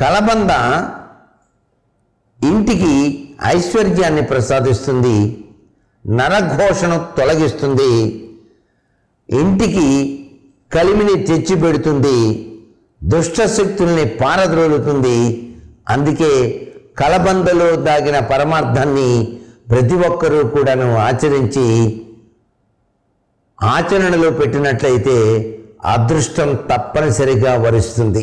కలబంద ఇంటికి ఐశ్వర్యాన్ని ప్రసాదిస్తుంది నరఘోషను తొలగిస్తుంది ఇంటికి కలిమిని తెచ్చిపెడుతుంది దుష్ట శక్తుల్ని పారద్రోలుతుంది. అందుకే కలబందలో దాగిన పరమార్థాన్ని ప్రతి ఒక్కరూ కూడాను ఆచరించి ఆచరణలో పెట్టినట్లయితే అదృష్టం తప్పనిసరిగా వరిస్తుంది.